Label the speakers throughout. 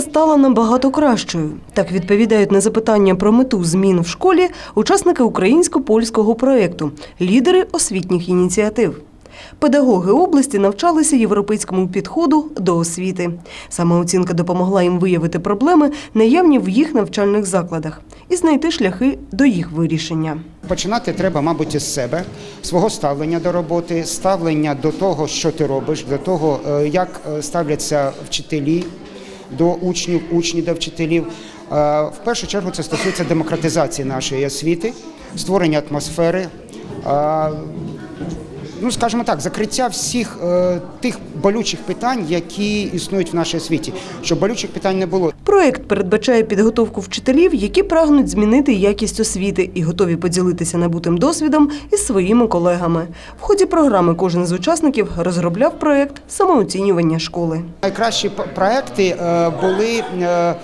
Speaker 1: Оцінка стала набагато кращою. Так відповідають на запитання про мету змін в школі учасники українсько-польського проєкту, лідери освітніх ініціатив. Педагоги області навчалися європейському підходу до освіти. Саме оцінка допомогла їм виявити проблеми, наявні в їх навчальних закладах, і знайти шляхи до їх вирішення.
Speaker 2: Починати треба, мабуть, із себе, свого ставлення до роботи, ставлення до того, що ти робиш, до того, е, як е, ставляться вчителі до учнів, учні до вчителів. Е, В першу чергу це стосується демократизації нашої освіти, створення атмосфери. Ну, скажімо так, закриття всіх е, тих болючих питань, які існують в нашій освіті, щоб болючих питань не було.
Speaker 1: Проєкт передбачає підготовку вчителів, які прагнуть змінити якість освіти і готові поділитися набутим досвідом із своїми колегами. В ході програми кожен з учасників розробляв проєкт самооцінювання школи.
Speaker 2: Найкращі проекти е, були е,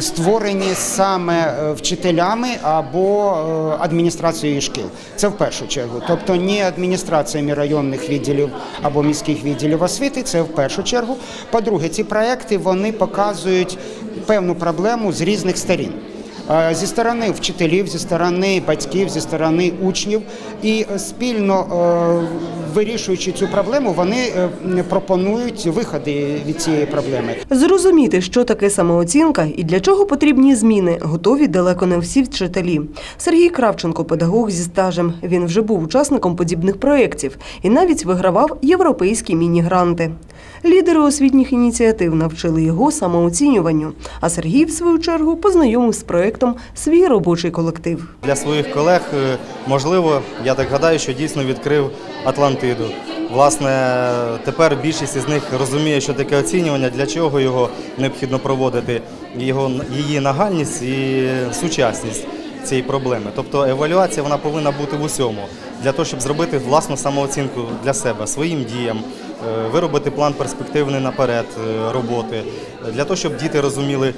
Speaker 2: створені саме е, вчителями або е, адміністрацією шкіл. Це в першу чергу. Тобто не адміністраціями районних відділів або міських відділів освіти, це в першу чергу. По-друге, ці проекти вони показують певну проблему з різних сторін. Е, Зі сторони вчителів, зі сторони батьків, зі сторони учнів, і спільно е, вирішуючи цю проблему, вони е, пропонують виходи від цієї проблеми.
Speaker 1: Зрозуміти, що таке самооцінка і для чого потрібні зміни, готові далеко не всі вчителі. Сергій Кравченко, педагог зі стажем. Він вже був учасником подібних проєктів і навіть вигравав європейські міні-гранти. Лідери освітніх ініціатив навчили його самооцінюванню, а Сергій, в свою чергу, познайомив з проєктом свій робочий колектив.
Speaker 3: Для своїх колег, е, можливо, я так гадаю, що дійсно відкрив Атлантиду. Власне, тепер більшість із них розуміє, що таке оцінювання, для чого його необхідно проводити, його, її нагальність і сучасність цієї проблеми. Тобто евалюація вона повинна бути в усьому для того, щоб зробити власну самооцінку для себе, своїм діям, виробити план перспективний наперед е, роботи, для того, щоб діти розуміли,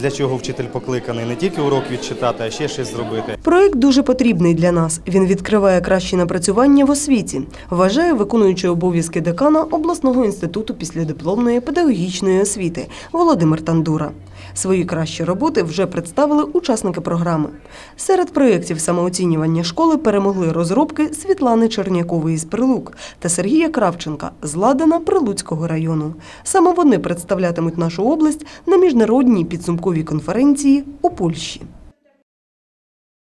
Speaker 3: для чого вчитель покликаний, не тільки урок відчитати, а ще щось зробити.
Speaker 1: Проект дуже потрібний для нас. Він відкриває кращі напрацювання в освіті, вважає виконуючий обов'язки декана обласного інституту післядипломної педагогічної освіти Володимир Тандура. Свої кращі роботи вже представили учасники програми. Серед проєктів самооцінювання школи перемогли розробки Світлани Чернякової з Прилук та Сергія Кравченка з Ладана Прилуцького району. Саме вони представлятимуть нашу область на міжнародній підсумковій конференції у Польщі.